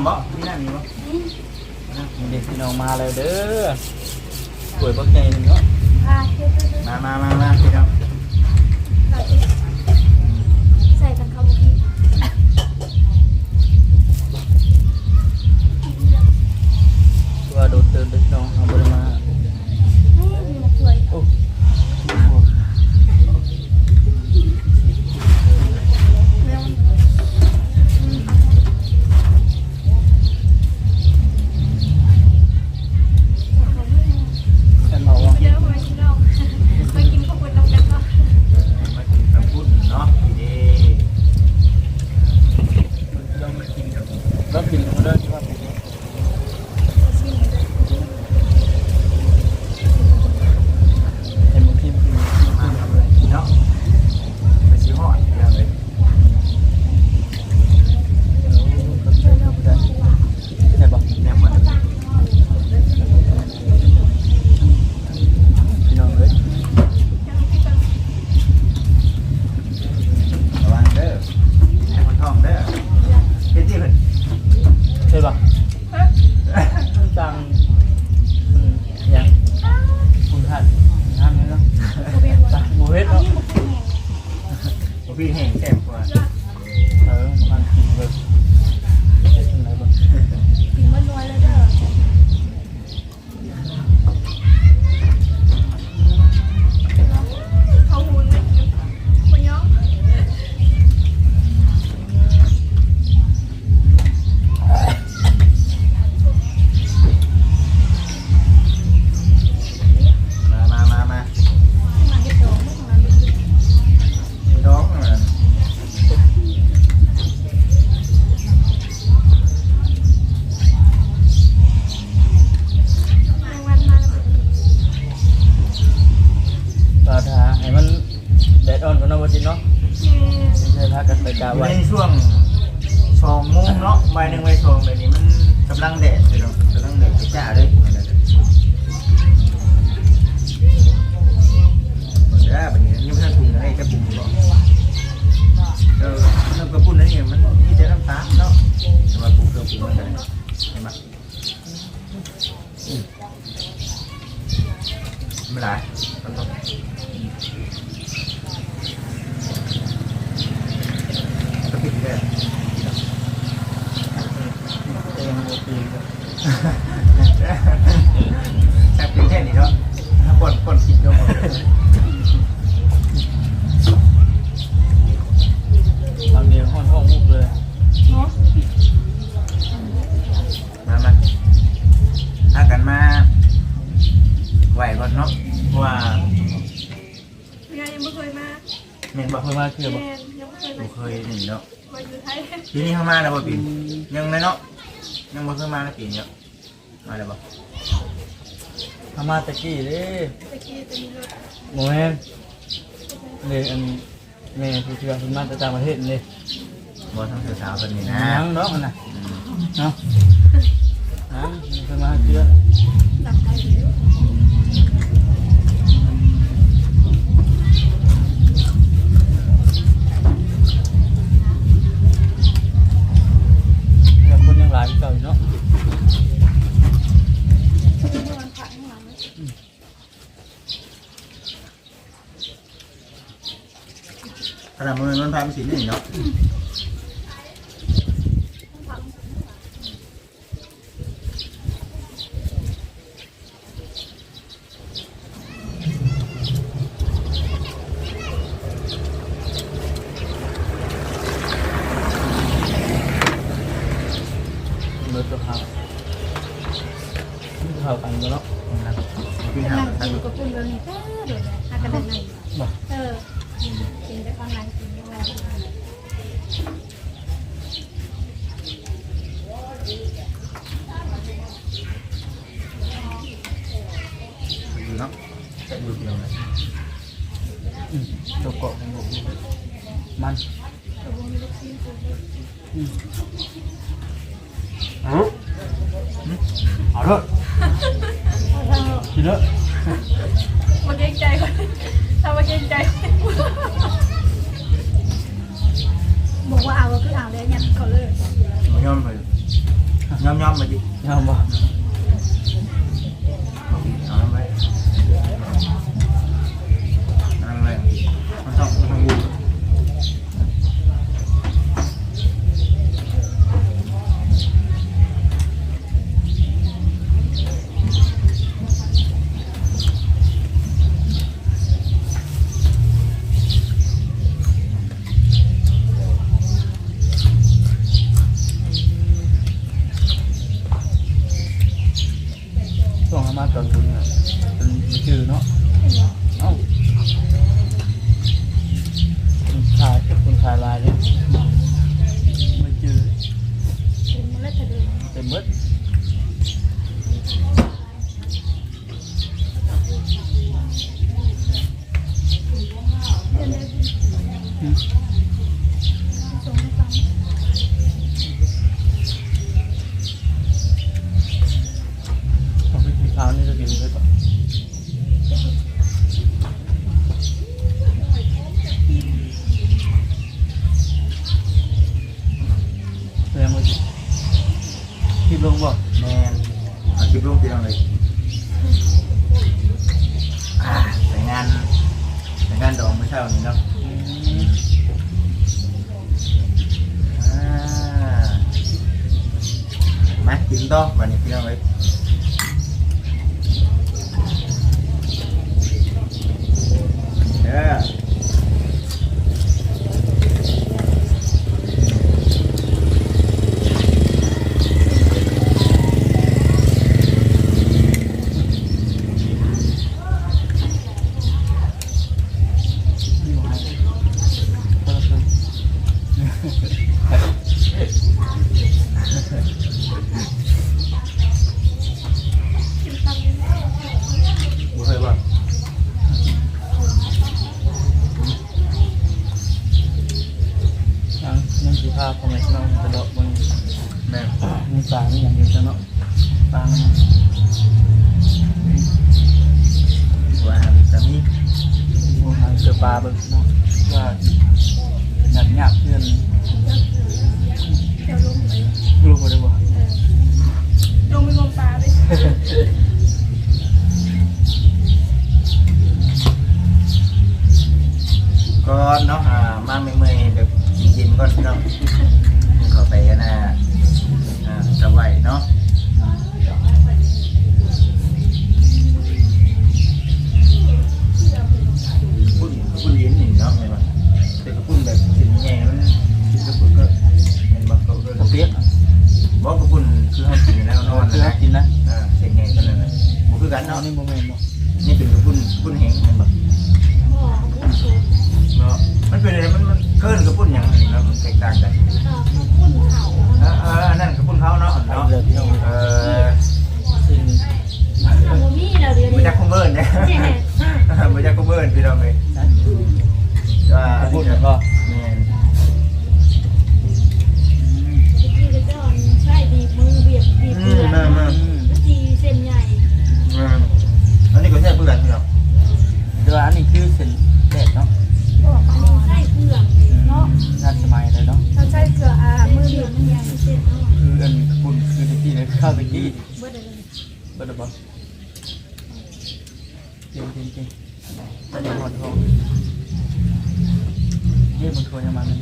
ำบ่มีน้ำมีบ่มีเด็กพี่น้องมาแล้วเด้อปวยบ่ใยหนึ่งเนาะมามามามาพี่น้องใส่กันเข้าพี่ตัวโดดเดินดึกน้องเอาไปมา દસ કિલોમીટર สองโมงเนาะใบหนึ่งใบสองเบบนี้มันกำลังแดดเลยู่เนาะกำลังแดดจะจ้าเลยมันได้แบบนี้ยังไม่ทันปรุงอะไรจะปรุงหรอเออน้ำกระปุ้นนั่นเองมันมีแต่น้ำตาลเนาะแาปรุเครื่องปรุมันเห็นไหไม่ได้ต้อง แต่เป็แค่นี้เนาะปนปนผิดเนาะทำเดียวห้องห้องมุกเลยเาะมามาถ้ากันมาไหวก่อนเนาะว่าเมียังไม่เคยมาเมียบอกเคยมาเคือบอกยู่เคยมนี่เนาะมาอยู่ไทยปีนี้เข้ามาแล้วบ่ปินยังเลยเนาะ ยังบ่เคยมาในปีนี้มาเลยบ่เอมาตะกี้เลยโมเมนเลยอันแม่ที่เชื่อคุณมาจะจากประเทศเลยบ่ทั้งสาวๆคนนี้นะนั่งน้องคนน่ะเนาะนั่งเพิ่นมาเชื่อาดมันมันพาไปสินี่เนาะ ผ่าน เบิดตัวเขาเท่ากันอยู่เนาะ พี่ กำ หา ลัง ทาง กินกับปุ่นเดินนี่ก็โดดเลยถ้ากระดานนั่น บ่ เออกินได้กำลังกินได้ อยู่เนาะจะอยู่ที่ตรงไหน อืมตัวเกาะของผมมัน กระบวนลูกชิ้นปุ่น อืมเอาเอาเถอะ เอา กินเถอะ มาเกรงใจคนทำมาเกรงใจบอกว่าเอาก็คือเอาเลยเนี่ยเขาเลย มันย่อมไปย่อมย่อมมาดิ ยอมบ่ เอาไว้นั่งเลยมันต้องมันต้องบู ช่วงอามาตอนบุญน่ะเป็นชื่อเนาะ เอ้าคุณชายคุณชายลายเนี่ยไม่จืด เป็นเมล็ดเดิม เต็มเบิด เป็นเลย อืม ส่งให้ฟัง เอาไปกินข้าวนี่จะกินได้ปะแสดงว่าคิดลงบ่ แมนเอาคลิปลงที่ตรงไหนอ่าแต่งานแต่งานดองไม่เช่านี่เนาะ อืม อ่ามากินต่อวันนี้พี่น้องเลยเด้อ นี่บ่ให้คนละครึ่ง กินตังค์ บ่เคยบ่ ยังยังสีผ้าพ่อแม่พี่น้องไปเลาะเบน แม่น มีสารอย่างเดียวจะเนาะตามมัน ว่าจะมี โอ้หาเสือ ปลาเบิ่งเนาะว่าหนักหยาบเพื่อนเดี๋ยวลงไปลูกบ่ได้บ่เออลงไปงมปลาเลยก่อนเนาะอ่ามาเมื่อยๆเดี๋ยวกินก่อนพี่น้องเข้าไปกันนะอ่าจะไหวเนาะือกันเนาะนี่โมเมนต์เนาะนี่เป็นกับพุ่นพุ่นแหงแบบเนาะมันเป็นอะไรมันมันเคลื่อนกับปุ่นอย่างนี้นะมันแตกต่างกันเออเอออันนั่นกับปุ่นเขาเนาะเนาะเออซึ่ง ไม่จักคอมเบิร์นเนี่ยไม่จักคอมเบิร์นพี่น้องเลย ก่งเก่งเก่งแต่ยังหมดทองนี่มันทัวร์ยังมาเลย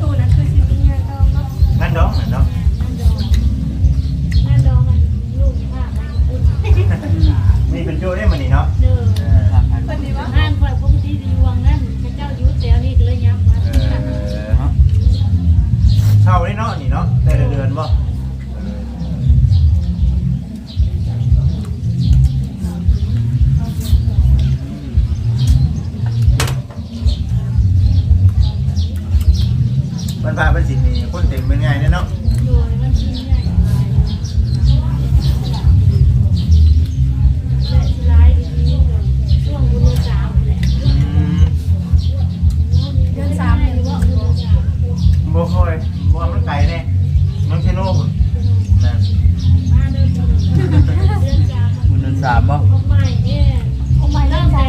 ตู้นั้นคือสิมีงานดองเนาะ นั่นดองนั่นดอง งานดองงานดองมันลูกมากมันอุ่น นี่เป็นโจ้ได้มันนี่เนาะ เด้อ เออ ทางทาง ปฏิวัติงานฝ่ายปกติดีวังนั่นพระเจ้ายุทธแล้วนี่ก็เลยย้ำมา เออเช่าได้เนาะนี่เนาะแต่ละเดือนบ่ มันพาเป็นสิ่งนี้คนเต็มเป็นไงเนี่ยเนาะโดยมันชิ้นใหญ่และสิร้ายดีช่วงบุญสามแหละอืมเดือนสามเนี่ยหรือว่าบุญสามบ่ค่อยบ่ว่ามันไกลแน่มันแค่โน่พุ่นนั่นมาเดือนเดือนสามมันเดือนสามบ่เอาใหม่เนี่ยเอาใหม่ตั้งแต่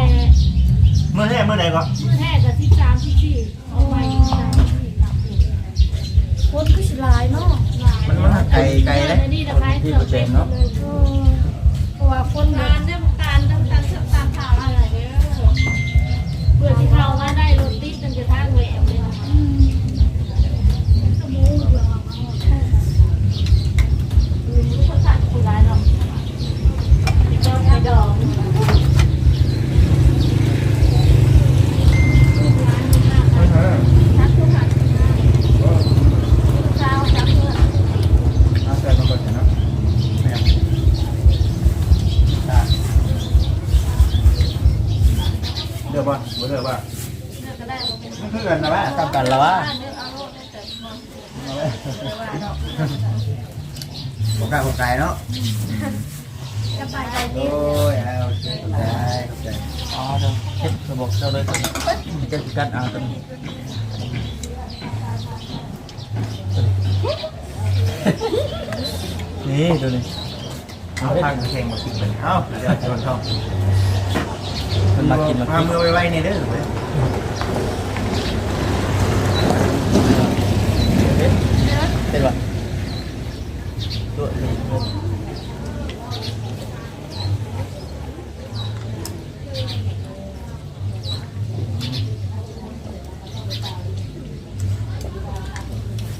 เมื่อไหร่เมื่อไหร่ก็ ไกลไกลเลยนี่นะคะเกือบเต็มเลยเพราะว่าคนการเนี่ยการต้องการตามข่าวอะไรเด้อเพื่อที่เขามาได้รถติดจนจะทางแหวกเลยสมูเบื่อรู้ภาษาคนร้ายหรอกเจ้าไปดองทักทุกขันเจ้าจับเพื่อ เอาใส่มาก่อนเนาะไม่เอาได้เดือบบ่บ่เดือบบ่ เลือกก็ได้บ่เป็น มันคือกันนะว่า กลับกันแล้ววะ เลือกเอาโลดได้แต่บ่ ผมกล้าผมไกลเนาะ จะไปใจ โอ้ ดี ยเอาโอเคได้ได้ อ๋อเดี๋ยวเช็ดระบบเจ้าเลยตัวนี้เจะกัดเอาตัว นี้นี่ตัวนี้เอาพักแข่งมากินเลยเอ้าเดี๋ยวชวนเข้ามันมากินมาพากินมือไว้ๆในเด้อเว้ยเป็นวะตัวนี้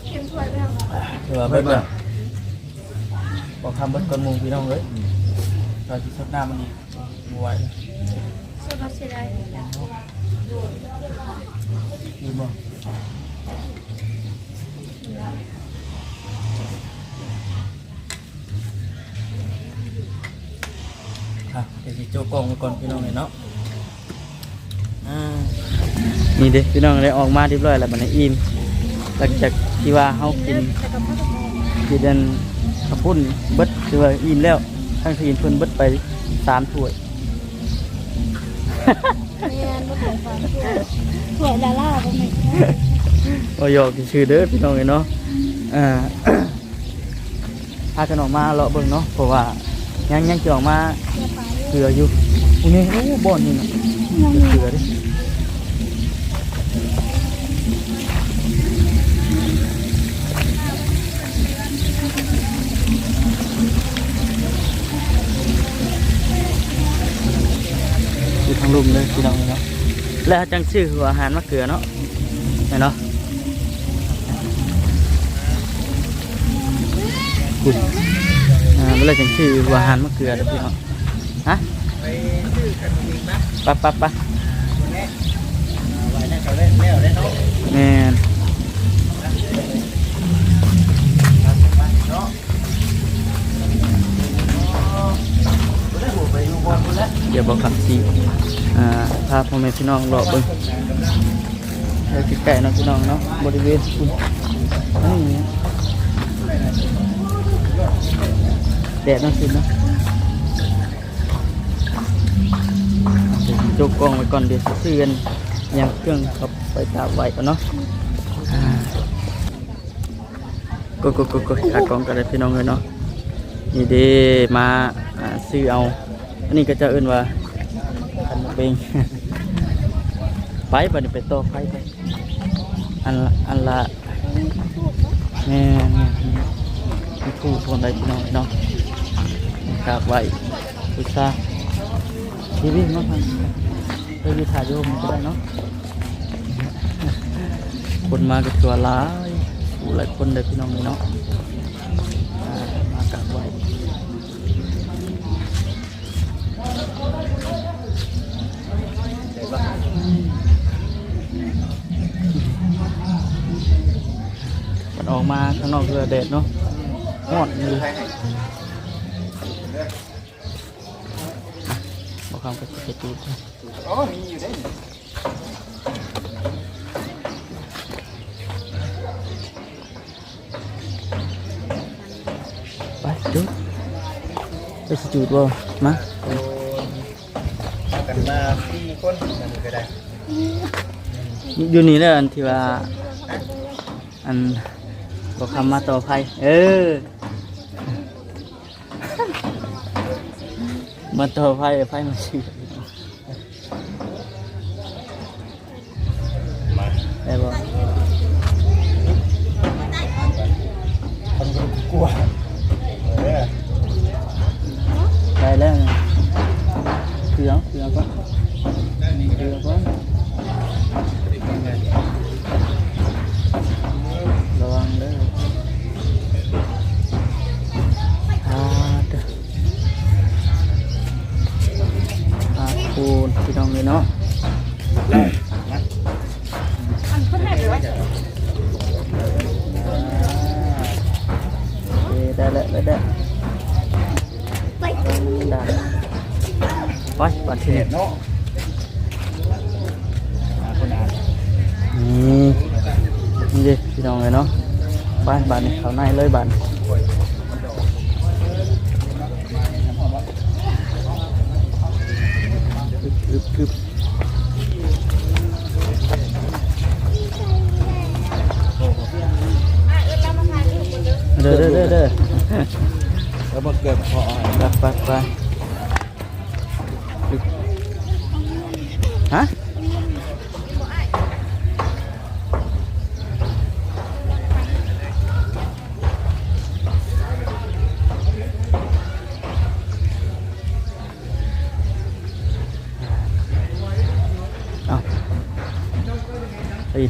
เข็มถ้วยไปทำ ถือว่า เบิดเลยบอกคำเบิดก้นหมูพี่น้องเลยเราที่สดน้ำมันอีกบไหวเลยโซดาเสียดายดีบ่อะเดี๋ยวสิโจกล้องไว้ก่อนพี่น้องเลยเนาะอ่านี่เด็กพี่น้องได้ออกมาเรียบร้อยแล้วบัดนี้อิ่มหลังจาก ที่ว่าเฮากินแต่กับพ่อกับแม่กินอันข้าวปุ้นเบิดคือว่าอิ่มแล้วทั้งทีนเพิ่นเบิดไปสามถ้วยแม่นบ่ถึงความถ้วยถ้วยดาราบ่แม่นโอ้ยอกชื่อเด้อพี่น้องเอ้ยเนาะอ่าพากันออกมาเลาะเบิ่งเนาะเพราะว่ายังยังจะออกมาอย่าไปเกลืออยู่อุ้ยนี่โอ้บ่อนนี่นะเกลือดิ แล้วจังชื่อหัวอาหารมะเกลือเนาะเห็นเนาะคุณอ่าเวลาจังชื่อหัวอาหารมะเกลือเด้อพี่น้องฮะไปชื่อกันอีกนะปะปะปะวันนี้ไว้นั่นเขาเล่นแล้วได้เนาะแม่ ดี๋ยวบอกคำสีอ่าพาพ่อแม่พี่น้องรอเบิ่งเดี๋ยวใกล้ๆเนะพี่น้องเนาะบริเวณคุณนี่แดดเนาสิเนาะโจกกองไว้ก่อนเดี๋ยวสิซื้อกันยังเครื่องเขาไปตาไว้ก่อนเนาะกดกดกดกดขากองกันเลยพี่น้องเลยเนาะนี่เด้มาซื้อเอา อันนี้ก็จะเอื่นว่าคันมะเบงไปบันไปต่อไฟไปอันละอันละแม่แม่มีถูคนใดพี่น้องเนาะกาบไหวพุทธาชีวิตเนาะครับไปวิถายโยมก็ได้เนาะคนมาก็ตัวหลายผู้หลายคนเลยพี่น้องเนาะมากาบไหว ออกมาข้างนอกเรือแดดเนาะฮอดนี่บอกคำก็จะจูดอ๋อมีอยู่ได้ไปจูดไปสจูดบ่มาโอ้มาพี่คนมันก็ได้อยู่นี่แหละอันที่ว่าอัน ก็คำมาต่อไฟเออ มาต่อไฟไฟมาชื่อ คูณพี่น้องเลยเนาะได้แล้วได้แล้วไปไปปัดทีเด็นี้ดเนาะนี่ดิพี่น้องเลยเนาะไปบ้านนี้เขาในเลยบ้าน ด้อเด้อเด้อเด้อแล้วมาเก็บพอไปไปไปฮะเอาไปดิ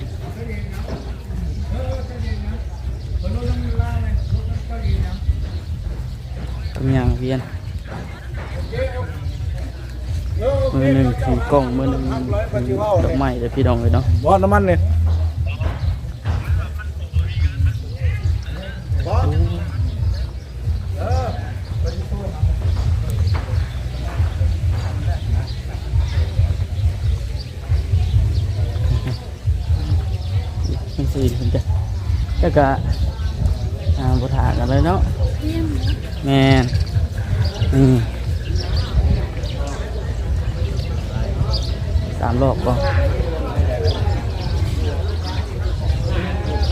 ทำยังเวียน มือหนึ่งถือกล้องมือหนึ่งถือ ดอกไม้เดี๋ยวพี่น้องเลยเนาะบอสน้ำมันเลยบอสเออมันสี่มันจะจะกะอ่าบถากันเลยเนาะเยี่ยมแมนนี่สามรอบก่อน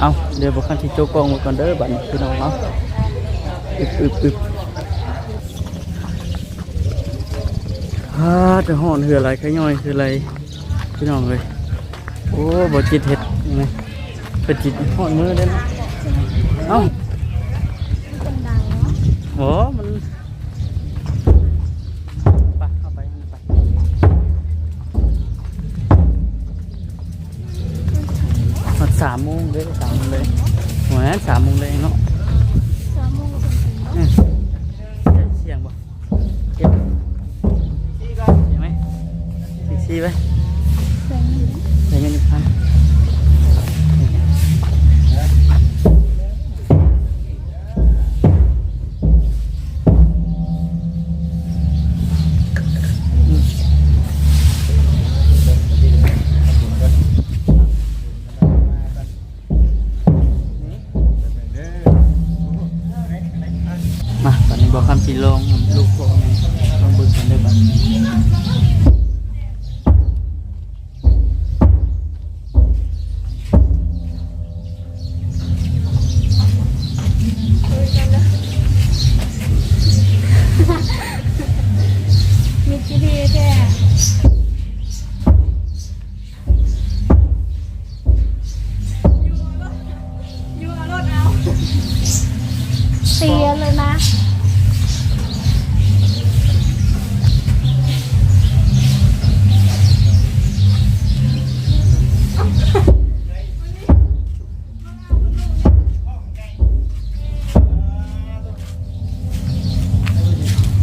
เอาเดี๋ยวบุกันที่โจกกล้องไว้ก่อนเด้อบัดนี้พี่น้องเนาะอึบอึบอึบฮ่าจะห่อนเหืออะไรขย่อยคืออะไรพี่น้องเลยโอ้บ่จิตเห็ดยังไงเป็นจิตห่อนมือเด้นะเอ้าโอ้ มันสามโมงเลยส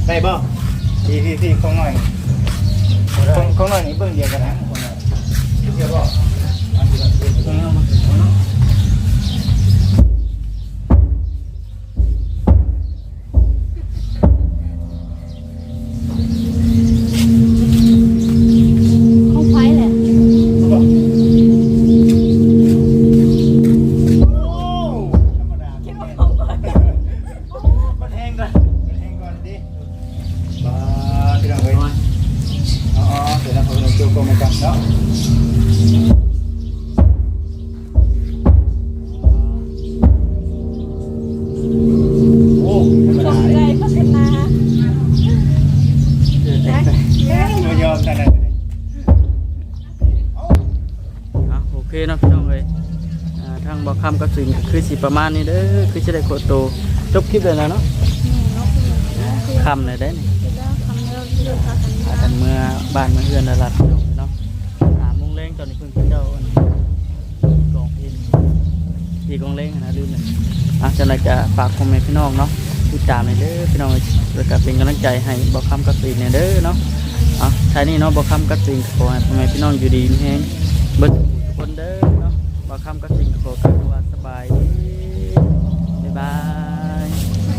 ได้บ่พี่พี่พี่ของหน่อยของของหน่อยนี่เบิ่งเดียวกันนะของหน่อยเดียวบ่ กันโอเคเนาะพี่น้องเลยทางบอกคำกับสิ่งคือสิประมาณนี้เด้อคือจะได้โคตรโตจบคลิปเลยนะเนาะคำเลยได้นี่พากันเมื่อบ้านเมื่อเฮือนดารัดพี่น้องเนาะหาโมงเล้งตอนนี้เพิ่งเจ้าอักองพินดีกองเล้งนะลืมเลยอะจะอะไจะฝากคอมเมนต์พี่น้องเนาะติดตามเลยเด้อพี่น้องแล้วก็เป็นกำลังใจให้บอกคำกับสิ่งเนี่ยเด้อเนาะ อะท้ายนี้เนาะบอกคำก็จริงขอให้พ่อแม่พี่น้องอยู่ดีมีแฮงเบิดทุกคนเด้อเนาะบอกคำก็จริงขอกลับว่าสบายดีบ๊ายบาย